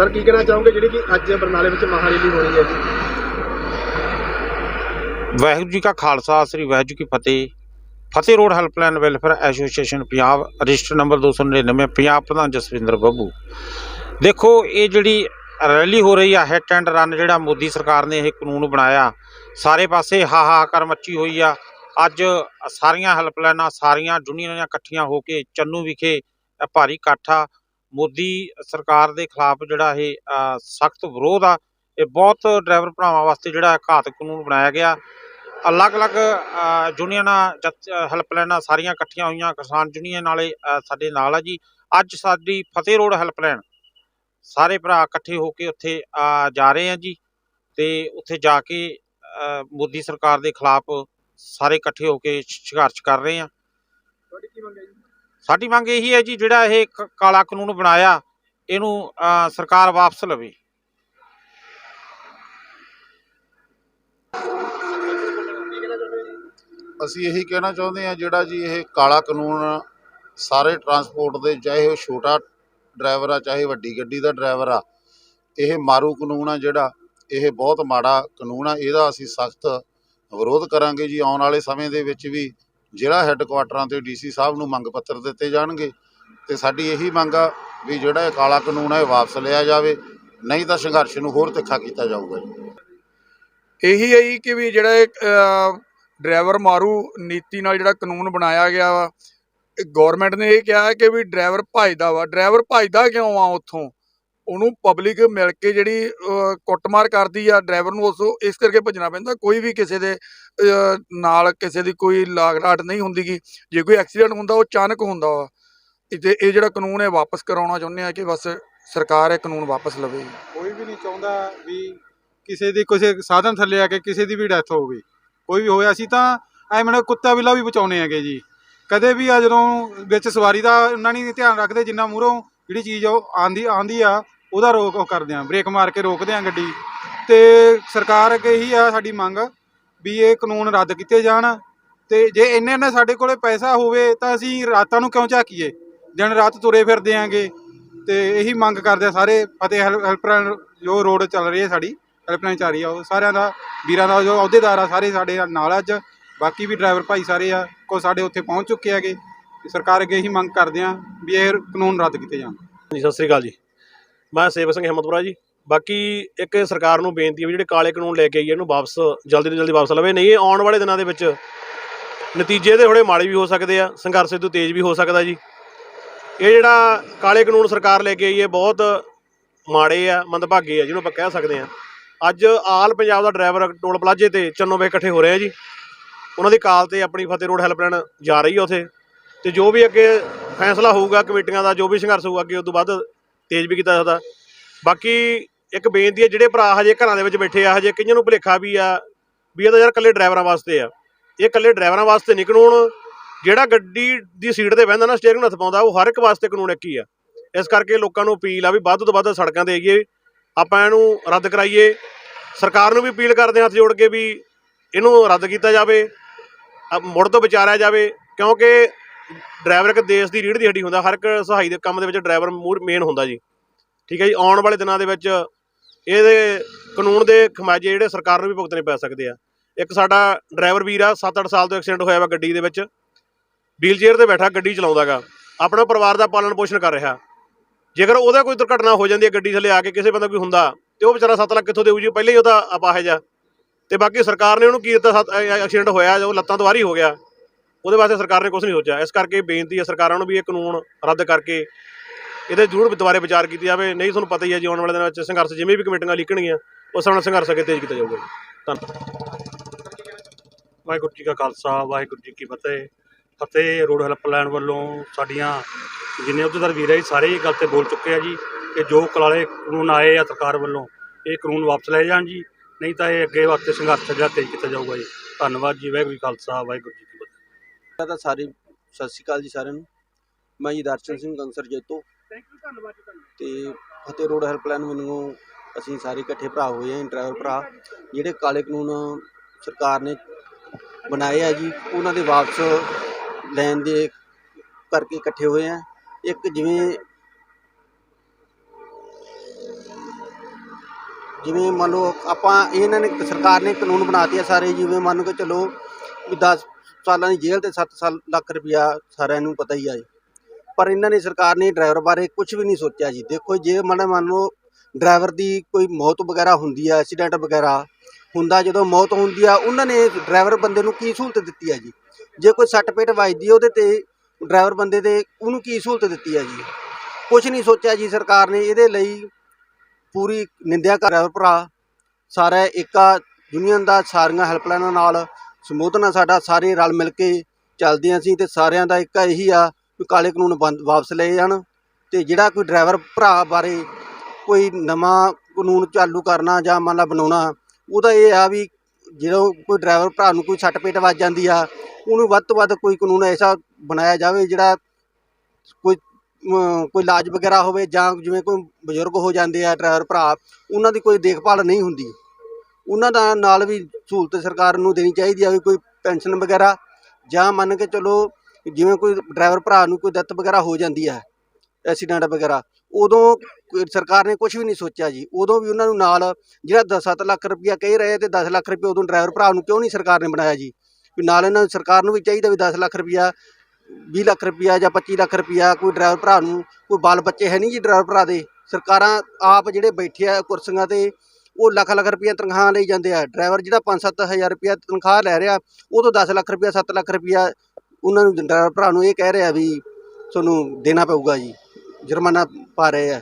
Sir, ਕੀ ਕਹਿਣਾ ਚਾਹੋਗੇ ਜਿਹੜੀ ਕਿ ਅੱਜ ਬਰਨਾਲੇ ਵਿੱਚ ਮਹਾਰੈਲੀ ਹੋ ਰਹੀ ਹੈ ਜੀ? ਵਾਹਿਗੁਰੂ ਜੀ ਕਾ ਖਾਲਸਾ, ਸ੍ਰੀ ਵਾਹਿਗੁਰੂ ਕੀ ਫਤਿਹ। Fateh road helpline welfare association Punjab, register number 299 Punjab ਪ੍ਰਧਾਨ ਜਸਵਿੰਦਰ ਬੱਬੂ। ਦੇਖੋ, ਇਹ ਜਿਹੜੀ ਰੈਲੀ ਹੋ ਰਹੀ ਆ ਹਿੱਟ ਐਂਡ ਰਨ ਜਿਹੜਾ ਮੋਦੀ ਸਰਕਾਰ ਨੇ ਇਹ ਕਾਨੂੰਨ ਬਣਾਇਆ, ਸਾਰੇ ਪਾਸੇ ਹਾਹਾਕਾਰ ਮੱਚੀ ਹੋਈ ਆ। ਅੱਜ ਸਾਰੀਆਂ ਹੈਲਪਲਾਈਨਾਂ, ਸਾਰੀਆਂ ਯੂਨੀਅਨਾਂ ਇਕੱਠੀਆਂ ਹੋ ਕੇ ਚੰਨੂ ਵਿਖੇ ਭਾਰੀ ਇਕੱਠ ਆ। ਮੋਦੀ ਸਰਕਾਰ ਦੇ ਖਿਲਾਫ ਜਿਹੜਾ ਇਹ ਸਖਤ ਵਿਰੋਧ ਆ, ਇਹ ਬਹੁਤ ਡਰਾਈਵਰ ਭਰਾਵਾਂ ਵਾਸਤੇ ਜਿਹੜਾ ਘਾਤਕ ਕਾਨੂੰਨ ਬਣਾਇਆ ਗਿਆ। ਅਲੱਗ-ਅਲੱਗ ਯੂਨੀਅਨਾਂ ਜਥ- ਹੈਲਪਲਾਈਨਾਂ ਸਾਰੀਆਂ ਇਕੱਠੀਆਂ ਹੋਈਆਂ, ਕਿਸਾਨ ਯੂਨੀਅਨ ਵਾਲੇ ਸਾਡੇ ਨਾਲ ਆ ਜੀ। ਅੱਜ ਸਾਡੀ ਫਤਿਹ ਰੋਡ ਹੈਲਪਲਾਈਨ, ਸਾਰੇ ਭਰਾ ਇਕੱਠੇ ਹੋ ਕੇ ਉੱਥੇ ਜਾ ਰਹੇ ਆ ਜੀ। ਤੇ ਉੱਥੇ ਜਾ ਕੇ ਮੋਦੀ ਸਰਕਾਰ ਦੇ ਖਿਲਾਫ ਸਾਰੇ ਇਕੱਠੇ ਹੋ ਕੇ ਸੰਘਰਸ਼ ਕਰ ਰਹੇ ਆ। ਤੁਹਾਡੀ ਕੀ ਮੰਗ ਹੈ ਜੀ? ਸਾਡੀ ਮੰਗ ਇਹੀ ਹੈ ਜੀ ਜਿਹੜਾ ਇਹ ਕ- ਕਾਲਾ ਕਾਨੂੰਨ ਬਣਾਇਆ ਇਹਨੂੰ ਅ, ਸਰਕਾਰ ਵਾਪਸ ਲਵੇ। ਅਸੀਂ ਇਹੀ ਕਹਿਣਾ ਚਾਹੁੰਦੇ ਹਾਂ ਜਿਹੜਾ ਜੀ ਇਹ ਕਾਲਾ ਕਾਨੂੰਨ ਸਾਰੇ ਟਰਾਂਸਪੋਰਟ ਦੇ ਚਾਹੇ ਉਹ ਛੋਟਾ ਡਰਾਈਵਰ ਆ ਚਾਹੇ ਵੱਡੀ ਗੱਡੀ ਦਾ ਡਰਾਈਵਰ ਆ ਇਹ ਮਾਰੂ ਕਾਨੂੰਨ ਆ ਜਿਹੜਾ ਇਹ ਬਹੁਤ ਮਾੜਾ ਕਾਨੂੰਨ ਆ ਇਹਦਾ ਅਸੀਂ ਸਖਤ ਵਿਰੋਧ ਕਰਾਂਗੇ ਜੀ ਆਉਣ ਵਾਲੇ ਸਮੇਂ ਦੇ ਵਿੱਚ ਵੀ। ਜ਼ਿਲ੍ਹਾ ਹੈੱਡਕੁਆਟਰਾਂ ਤੇ ਡੀਸੀ ਸਾਹਿਬ ਨੂੰ ਮੰਗ ਪੱਤਰ ਦਿੱਤੇ ਜਾਣਗੇ ਤੇ ਸਾਡੀ ਇਹੀ ਮੰਗ ਆ ਵੀ ਜਿਹੜਾ ਇਹ ਕਾਲਾ ਕਾਨੂੰਨ ਹੈ ਇਹ ਵਾਪਸ ਲਿਆ ਜਾਵੇ, ਨਹੀਂ ਤਾਂ ਸੰਘਰਸ਼ ਨੂੰ ਹੋਰ ਤਿੱਖਾ ਕੀਤਾ ਜਾਊਗਾ ਇਹੀ ਹੈ ਜੀ ਕਿ ਵੀ ਜਿਹੜਾ ਇਹ ਡਰਾਈਵਰ ਮਾਰੂ ਨੀਤੀ ਨਾਲ ਜਿਹੜਾ ਕਾਨੂੰਨ ਬਣਾਇਆ ਗਿਆ ਵਾ ਗਵਰਨਮੈਂਟ ਨੇ ਇਹ ਕਿਹਾ ਕਿ ਵੀ ਡਰਾਈਵਰ ਭਜਦਾ ਵਾ। ਡਰਾਈਵਰ ਭਜਦਾ ਕਿਉਂ ਆ ਉੱਥੋਂ? ਉਹਨੂੰ ਪਬਲਿਕ ਮਿਲ ਕੇ ਜਿਹੜੀ ਕੁੱਟਮਾਰ ਕਰਦੀ ਆ ਡਰਾਈਵਰ ਨੂੰ, ਉਸ ਇਸ ਕਰਕੇ ਭੱਜਣਾ ਪੈਂਦਾ। ਕੋਈ ਵੀ ਕਿਸੇ ਦੇ ਨਾਲ ਕਿਸੇ ਦੀ ਕੋਈ ਲਾਗ ਡਾਟ ਨਹੀਂ ਹੁੰਦੀਗੀ। ਜੇ ਕੋਈ ਐਕਸੀਡੈਂਟ ਹੁੰਦਾ, ਉਹ ਅਚਾਨਕ ਹੁੰਦਾ ਵਾ। ਤੇ ਇਹ ਜਿਹੜਾ ਕਾਨੂੰਨ ਹੈ, ਵਾਪਸ ਕਰਾਉਣਾ ਚਾਹੁੰਦੇ ਆ ਕਿ ਬਸ ਸਰਕਾਰ ਇਹ ਕਾਨੂੰਨ ਵਾਪਸ ਲਵੇ। ਕੋਈ ਵੀ ਨਹੀਂ ਚਾਹੁੰਦਾ ਵੀ ਕਿਸੇ ਦੀ, ਕਿਸੇ ਸਾਧਨ ਥੱਲੇ ਆ ਕੇ ਕਿਸੇ ਦੀ ਵੀ ਡੈਥ ਹੋਵੇ। ਕੋਈ ਵੀ ਹੋਇਆ ਸੀ ਤਾਂ ਐ ਮੈਨੂੰ ਕੁੱਤਾ ਬਿੱਲਾ ਵੀ ਬਚਾਉਣੇ ਹੈਗੇ ਜੀ। ਕਦੇ ਵੀ ਆ ਜਦੋਂ ਵਿੱਚ ਸਵਾਰੀ ਦਾ ਉਹਨਾਂ ਨਹੀਂ ਧਿਆਨ ਰੱਖਦੇ, ਜਿੰਨਾ ਮੂਹਰੋਂ ਜਿਹੜੀ ਚੀਜ਼ ਉਹ ਆਂਦੀ ਆਂਦੀ ਆ ਉਹਦਾ ਰੋਕ ਉਹ ਕਰਦੇ ਆ, ਬ੍ਰੇਕ ਮਾਰ ਕੇ ਰੋਕਦੇ ਆ ਗੱਡੀ। ਤੇ ਸਰਕਾਰ ਅੱਗੇ ਹੀ ਆ ਸਾਡੀ ਮੰਗ ਵੀ ਇਹ ਕਾਨੂੰਨ ਰੱਦ ਕੀਤੇ ਜਾਣ ਤੇ ਜੇ ਇੰਨੇ ਨੇ ਸਾਡੇ ਕੋਲੇ ਪੈਸਾ ਹੋਵੇ ਤਾਂ ਅਸੀਂ ਰਾਤਾਂ ਨੂੰ ਕਿਉਂ ਝਾਕੀਏ? ਦਿਨ ਰਾਤ ਤੁਰੇ ਫਿਰਦੇ ਆਂਗੇ। ਤੇ ਇਹੀ ਮੰਗ ਕਰਦੇ ਆ ਸਾਰੇ, ਫਤਿਹ ਹੈਲ- ਹੈਲਪਲਾਈਨ ਜੋ ਰੋਡ ਚੱਲ ਰਹੀ ਹੈ ਸਾਡੀ, ਹੈਲਪਲਾਈਨ ਚੱਲ ਰਹੀ ਆ, ਉਹ ਸਾਰਿਆਂ ਦਾ, ਵੀਰਾਂ ਦਾ ਜੋ ਅਹੁਦੇਦਾਰ ਆ ਸਾਰੇ ਸਾਡੇ ਨਾਲ ਅੱਜ। ਬਾਕੀ ਵੀ ਡਰਾਈਵਰ ਭਾਈ ਸਾਰੇ ਆ, ਕੋ ਸਾਡੇ ਉੱਥੇ ਪਹੁੰਚ ਚੁੱਕੇ ਹੈਗੇ। ਸਰਕਾਰ ਅੱਗੇ ਇਹੀ ਮੰਗ ਕਰਦੇ ਆ ਵੀ ਇਹ ਕਾਨੂੰਨ ਰੱਦ ਕੀਤੇ ਜਾਣ। ਜੀ ਸਤਿ ਸ੍ਰੀ ਅਕਾਲ ਜੀ। ਮੈਂ ਸੇਵਕ ਸਿੰਘ ਹਿੰਮਤਪੁਰਾ ਜੀ। ਬਾਕੀ ਇੱਕ ਸਰਕਾਰ ਨੂੰ ਬੇਨਤੀ ਹੈ ਵੀ ਜਿਹੜੇ ਕਾਲੇ ਕਾਨੂੰਨ ਲੈ ਕੇ ਆਈ ਹੈ, ਇਹਨੂੰ ਵਾਪਸ ਜਲਦੀ ਤੋਂ ਜਲਦੀ ਵਾਪਸ ਲਵੇ। ਨਹੀਂ, ਇਹ ਆਉਣ ਵਾਲੇ ਦਿਨਾਂ ਦੇ ਵਿੱਚ ਨਤੀਜੇ ਦੇ ਥੋੜੇ ਮਾੜੇ ਵੀ ਹੋ ਸਕਦੇ ਆ, ਸੰਘਰਸ਼ ਤੋਂ ਤੇਜ਼ ਵੀ ਹੋ ਸਕਦਾ ਜੀ। ਇਹ ਜਿਹੜਾ ਕਾਲੇ ਕਾਨੂੰਨ ਸਰਕਾਰ ਲੈ ਕੇ ਆਈ ਹੈ, ਬਹੁਤ ਮਾੜੇ ਆ, ਮੰਦਭਾਗੇ ਆ, ਜਿਹਨੂੰ ਆਪਾਂ ਕਹਿ ਸਕਦੇ ਆ। ਅੱਜ ਆਲ ਪੰਜਾਬ ਦਾ ਡਰਾਈਵਰ ਟੋਲ ਪਲਾਜ਼ੇ ਤੇ ਚੰਨੋ ਵੇ ਇਕੱਠੇ ਹੋ ਰਹੇ ਆ ਜੀ। ਉਹਨਾਂ ਦੀ ਕਾਲ ਤੇ ਆਪਣੀ ਫਤਿਹ ਰੋਡ ਹੈਲਪਲਾਈਨ ਜਾ ਰਹੀ ਆ ਉਥੇ। ਤੇ ਜੋ ਵੀ ਅੱਗੇ ਫੈਸਲਾ ਹੋਊਗਾ, ਕਮੇਟੀਆਂ ਦਾ ਜੋ ਵੀ ਸੰਘਰਸ਼ ਹੋਊਗਾ, ਅੱਗੇ ਉਸ ਤੋਂ ਬਾਅਦ ਤੇਜ਼ ਵੀ ਕੀਤਾ ਸਕਦਾ ਬਾਕੀ ਇੱਕ ਬੇਨਤੀ ਹੈ, ਜਿਹੜੇ ਭਰਾ ਹਜੇ ਘਰਾਂ ਦੇ ਵਿੱਚ ਬੈਠੇ ਆ ਹਜੇ ਕਈਆਂ ਨੂੰ ਭੁਲੇਖਾ ਵੀ ਆ, ਵੀ ਇਹ ਤਾਂ ਯਾਰ ਇਕੱਲੇ ਡਰਾਈਵਰਾਂ ਵਾਸਤੇ ਆ। ਇਹ ਇਕੱਲੇ ਡਰਾਈਵਰਾਂ ਵਾਸਤੇ ਨਹੀਂ, ਕਾਨੂੰਨ ਜਿਹੜਾ ਗੱਡੀ ਦੀ ਸੀਟ ਤੇ ਬਹਿੰਦਾ ਨਾ ਸਟੀਅਰਿੰਗ ਹੱਥ ਪਾਉਂਦਾ, ਉਹ ਹਰ ਇੱਕ ਵਾਸਤੇ ਕਾਨੂੰਨ ਇੱਕ ਹੀ ਆ। ਇਸ ਕਰਕੇ ਲੋਕਾਂ ਨੂੰ ਅਪੀਲ ਆ ਵੀ ਵੱਧ ਤੋਂ ਵੱਧ ਸੜਕਾਂ ਤੇ ਆਈਏ, ਆਪਾਂ ਇਹਨੂੰ ਰੱਦ ਕਰਾਈਏ। ਸਰਕਾਰ ਨੂੰ ਵੀ ਅਪੀਲ ਕਰਦੇ ਹਾਂ ਹੱਥ ਜੋੜ ਕੇ ਵੀ ਇਹਨੂੰ ਰੱਦ ਕੀਤਾ ਜਾਵੇ ਮੁੜ ਤੋਂ ਵਿਚਾਰਿਆ ਜਾਵੇ, ਕਿਉਂਕਿ ਡਰਾਈਵਰ ਇੱਕ ਦੇਸ਼ ਦੀ ਰੀੜ੍ਹ ਦੀ ਹੱਡੀ ਹੁੰਦਾ, ਹਰ ਇੱਕ ਸਹਾਈ ਦੇ ਕੰਮ ਦੇ ਵਿੱਚ ਡਰਾਈਵਰ ਮੇਨ ਹੁੰਦਾ ਜੀ। ਠੀਕ ਹੈ ਜੀ, ਆਉਣ ਵਾਲੇ ਦਿਨਾਂ ਦੇ ਵਿੱਚ ਇਹਦੇ ਕਾਨੂੰਨ ਦੇ ਖਮਾਜੇ ਜਿਹੜੇ ਸਰਕਾਰ ਨੂੰ ਵੀ ਭੁਗਤਣੇ ਪੈ ਸਕਦੇ ਆ। ਇੱਕ ਸਾਡਾ ਡਰਾਈਵਰ ਵੀਰ ਆ 7-8 ਸਾਲ ਤੋਂ ਐਕਸੀਡੈਂਟ ਹੋਇਆ ਵਾ ਗੱਡੀ ਦੇ ਵਿੱਚ। ਵੀਲ ਚੇਅਰ ਤੇ ਬੈਠਾ, ਗੱਡੀ ਚਲਾਉਂਦਾਗਾ ਆਪਣਾ ਪਰਿਵਾਰ ਦਾ ਪਾਲਣ ਪੋਸ਼ਣ ਕਰ ਰਿਹਾ। ਜੇਕਰ ਉਹਦਾ ਕੋਈ ਦੁਰਘਟਨਾ ਹੋ ਜਾਂਦੀ ਹੈ ਗੱਡੀ ਥੱਲੇ ਆ ਕੇ, ਕਿਸੇ ਬੰਦਾ ਕੋਈ ਹੁੰਦਾ, ਤੇ ਉਹ ਵਿਚਾਰਾ 7 ਲੱਖ ਕਿੱਥੋਂ ਦੇਊ ਜੀ? ਪਹਿਲੇ ਹੀ ਉਹਦਾ ਅਪਾਹਜ ਆ। ਤੇ ਬਾਕੀ ਸਰਕਾਰ ਨੇ ਉਹਨੂੰ ਕੀ ਦਿੱਤਾ ਐਕਸੀਡੈਂਟ ਹੋਇਆ ਜੋ ਲੱਤਾਂ ਤੋਂ ਵਾਰੀ ਹੋ ਗਿਆ। ਉਹਦੇ ਵਾਸਤੇ ਸਰਕਾਰ ਨੇ ਕੁਝ ਨਹੀਂ ਸੋਚਿਆ। ਇਸ ਕਰਕੇ ਬੇਨਤੀ ਹੈ ਸਰਕਾਰਾਂ ਨੂੰ ਵੀ ਇਹ ਕਾਨੂੰਨ ਰੱਦ ਕਰਕੇ ਇਹਦੇ ਜ਼ਰੂਰ ਦੁਬਾਰੇ ਵਿਚਾਰ ਕੀਤੀ ਜਾਵੇ। ਨਹੀਂ ਤੁਹਾਨੂੰ ਪਤਾ ਹੀ ਹੈ ਜੀ ਆਉਣ ਵਾਲੇ ਦਿਨਾਂ ਵਿੱਚ ਸੰਘਰਸ਼ ਜਿਵੇਂ ਵੀ ਕਮੇਟੀਆਂ ਲਿਖਣਗੀਆਂ ਉਸ ਹਿਸਾਬ ਨਾਲ ਸੰਘਰਸ਼ ਅੱਗੇ ਤੇਜ਼ ਕੀਤਾ ਜਾਊਗਾ ਜੀ। ਧੰਨਵਾਦ। ਵਾਹਿਗੁਰੂ ਜੀ ਕਾ ਖਾਲਸਾ ਵਾਹਿਗੁਰੂ ਜੀ ਕੀ ਫਤਿਹ। ਫਤਿਹ ਰੋਡ ਹੈਲਪਲਾਈਨ ਵੱਲੋਂ ਸਾਡੀਆਂ ਜਿੰਨੇ ਅਹੁਦੇਦਾਰ ਵੀਰ ਹੈ ਜੀ, ਸਾਰੇ ਇਹ ਗੱਲ ਤੇ ਬੋਲ ਚੁੱਕੇ ਆ ਜੀ ਕਿ ਜੋ ਕਲਾਲੇ ਕਾਨੂੰਨ ਆਏ ਆ ਸਰਕਾਰ ਵੱਲੋਂ ਇਹ ਕਾਨੂੰਨ ਵਾਪਸ ਲਏ ਜਾਣ ਜੀ। ਨਹੀਂ ਤਾਂ ਇਹ ਅੱਗੇ ਵਾਸਤੇ ਸੰਘਰਸ਼ ਜਿਹੜਾ ਤੇਜ਼ ਕੀਤਾ ਜਾਊਗਾ ਜੀ। ਧੰਨਵਾਦ ਜੀ ਵਾਹਿਗੁਰੂ ਜੀ ਖਾਲਸਾ ਵਾਹਿਗੁਰੂ ਜੀ ਤਾਂ ਸਾਰੀ ਸਤਿ ਸ਼੍ਰੀ ਅਕਾਲ ਜੀ ਸਾਰਿਆਂ ਨੂੰ। ਮੈਂ ਜੀ ਦਰਸ਼ਨ ਸਿੰਘ ਕੰਸਰ ਜੇਤੋ। ਤੇ ਫਤਿਹ ਰੋਡ ਹੈਲਪਲਾਈਨ ਮੈਨੂੰ ਅਸੀਂ ਸਾਰੇ ਇਕੱਠੇ ਭਰਾ ਹੋਏ ਆਂ ਡਰਾਈਵਰ ਭਰਾ ਜਿਹੜੇ ਕਾਲੇ ਕਾਨੂੰਨ ਸਰਕਾਰ ਨੇ ਬਣਾਏ ਆ ਜੀ ਉਹਨਾਂ ਦੇ ਵਾਪਸ ਲੈਣ ਦੇ ਕਰਕੇ ਇਕੱਠੇ ਹੋਏ ਆ। ਇੱਕ ਜਿਵੇਂ ਜਿਵੇਂ ਮੰਨ ਲਓ ਆਪਾਂ ਇਹਨਾਂ ਨੇ ਸਰਕਾਰ ਨੇ ਕਾਨੂੰਨ ਬਣਾਤੇ ਆ ਸਾਰੇ ਜਿਵੇਂ ਮੰਨ ਕੇ ਚਲੋ ਵੀ 10 ਸਾਲਾਂ ਦੀ ਜੇਲ੍ਹ ਤੇ 7 ਸਾਲ ਲੱਖ ਰੁਪਇਆ ਸਾਰਿਆਂ ਨੂੰ ਪਤਾ ਹੀ ਆ ਜੀ। ਪਰ ਇਹਨਾਂ ਨੇ ਸਰਕਾਰ ਨੇ ਡਰਾਈਵਰ ਬਾਰੇ ਕੁਝ ਵੀ ਨਹੀਂ ਸੋਚਿਆ ਜੀ। ਦੇਖੋ ਜੇ ਮੰਨ ਮੰਨ ਲਓ, ਡਰਾਈਵਰ ਦੀ ਕੋਈ ਮੌਤ ਵਗੈਰਾ ਹੁੰਦੀ ਆ, ਐਕਸੀਡੈਂਟ ਵਗੈਰਾ ਹੁੰਦਾ, ਜਦੋਂ ਮੌਤ ਹੁੰਦੀ ਆ, ਉਹਨਾਂ ਨੇ ਡਰਾਈਵਰ ਬੰਦੇ ਨੂੰ ਕੀ ਸਹੂਲਤ ਦਿੱਤੀ ਆ ਜੀ? ਜੇ ਕੋਈ ਸੱਟ ਪੇਟ ਵੱਜਦੀ ਆ ਉਹਦੇ ਤੇ ਡਰਾਈਵਰ ਬੰਦੇ 'ਤੇ ਉਹਨੂੰ ਕੀ ਸਹੂਲਤ ਦਿੱਤੀ ਆ ਜੀ? ਕੁਝ ਨਹੀਂ ਸੋਚਿਆ ਜੀ ਸਰਕਾਰ ਨੇ। ਇਹਦੇ ਲਈ ਪੂਰੀ ਨਿੰਦਿਆ ਕਰ ਰਿਹਾ ਭਰਾ। ਸਾਰਾ ਏਕਾ ਯੂਨੀਅਨ ਦਾ ਸਾਰੀਆਂ ਹੈਲਪਲਾਈਨਾਂ ਨਾਲ ਸਮੂਹਤਨਾ ਸਾਡਾ ਸਾਰੇ ਰਲ ਮਿਲ ਕੇ ਚੱਲਦੇ ਹਾਂ ਅਸੀਂ ਤੇ ਸਾਰਿਆਂ ਦਾ ਇੱਕ ਇਹੀ ਆ ਵੀ ਕਾਲੇ ਕਾਨੂੰਨ ਬੰਦ ਵਾਪਸ ਲਏ ਜਾਣ ਤੇ ਜਿਹੜਾ ਕੋਈ ਡਰਾਈਵਰ ਭਰਾ ਬਾਰੇ ਕੋਈ ਨਵਾਂ ਕਾਨੂੰਨ ਚਾਲੂ ਕਰਨਾ ਜਾਂ ਮੰਨ ਲਾ ਬਣਾਉਣਾ ਉਹਦਾ ਇਹ ਆ ਵੀ ਜਦੋਂ ਕੋਈ ਡਰਾਈਵਰ ਭਰਾ ਨੂੰ ਕੋਈ ਸੱਟ ਪੇਟ ਵੱਜ ਜਾਂਦੀ ਆ ਉਹਨੂੰ ਵੱਧ ਤੋਂ ਵੱਧ ਕੋਈ ਕਾਨੂੰਨ ਐਸਾ ਬਣਾਇਆ ਜਾਵੇ ਜਿਹੜਾ ਕੋਈ ਅਮ, ਕੋਈ ਇਲਾਜ ਵਗੈਰਾ ਹੋਵੇ ਜਾਂ ਜਿਵੇਂ ਕੋਈ ਬਜ਼ੁਰਗ ਹੋ ਜਾਂਦੇ ਆ ਡਰਾਈਵਰ ਭਰਾ ਉਹਨਾਂ ਦੀ ਕੋਈ ਦੇਖਭਾਲ ਨਹੀਂ ਹੁੰਦੀ। ਉਹਨਾਂ ਦਾ ਨਾਲ ਵੀ ਸਹੂਲਤ ਸਰਕਾਰ ਨੂੰ ਦੇਣੀ ਚਾਹੀਦੀ ਆ ਵੀ ਕੋਈ ਪੈਨਸ਼ਨ ਵਗੈਰਾ ਜਾਂ ਮੰਨ ਕੇ ਚਲੋ ਜਿਵੇਂ ਕੋਈ ਡਰਾਈਵਰ ਭਰਾ ਨੂੰ ਕੋਈ ਡੈਥ ਵਗੈਰਾ ਹੋ ਜਾਂਦੀ ਹੈ ਐਕਸੀਡੈਂਟ ਵਗੈਰਾ, ਉਦੋਂ ਸਰਕਾਰ ਨੇ ਕੁਝ ਵੀ ਨਹੀਂ ਸੋਚਿਆ ਜੀ। ਉਦੋਂ ਵੀ ਉਹਨਾਂ ਨੂੰ ਨਾਲ ਜਿਹੜਾ 10-7 ਲੱਖ ਰੁਪਇਆ ਕਹਿ ਰਹੇ ਤੇ 10 ਲੱਖ ਰੁਪਇਆ ਉਦੋਂ ਡਰਾਈਵਰ ਭਰਾ ਨੂੰ ਕਿਉਂ ਨਹੀਂ ਸਰਕਾਰ ਨੇ ਬਣਾਇਆ ਜੀ? ਵੀ ਨਾਲ ਇਹਨਾਂ ਨੂੰ ਸਰਕਾਰ ਨੂੰ ਵੀ ਚਾਹੀਦਾ ਵੀ 10 ਲੱਖ ਰੁਪਇਆ 20 ਲੱਖ ਰੁਪਇਆ ਜਾਂ 25 ਲੱਖ ਰੁਪਇਆ ਕੋਈ ਡਰਾਈਵਰ ਭਰਾ ਨੂੰ, ਕੋਈ ਬਾਲ ਬੱਚੇ ਹੈ ਨਹੀਂ ਜੀ ਡਰਾਈਵਰ ਭਰਾ ਦੇ। ਸਰਕਾਰਾਂ ਆਪ ਜਿਹੜੇ ਬੈਠੇ ਆ ਕੁਰਸੀਆਂ ਤੇ ਉਹ ਲੱਖ ਲੱਖ ਰੁਪਇਆ ਤਨਖਾਹ ਲਈ ਜਾਂਦੇ ਆ। ਡਰਾਈਵਰ ਜਿਹੜਾ 5-7 ਹਜ਼ਾਰ ਰੁਪਇਆ ਤਨਖਾਹ ਲੈ ਰਿਹਾ, ਉਹ ਤੋਂ 10 ਲੱਖ ਰੁਪਇਆ 7 ਲੱਖ ਰੁਪਇਆ ਉਹਨਾਂ ਨੂੰ ਡਰਾਈਵਰ ਭਰਾ ਨੂੰ ਇਹ ਕਹਿ ਰਿਹਾ ਵੀ ਤੁਹਾਨੂੰ ਦੇਣਾ ਪਊਗਾ ਜੀ। ਜੁਰਮਾਨਾ ਪਾ ਰਹੇ ਆ।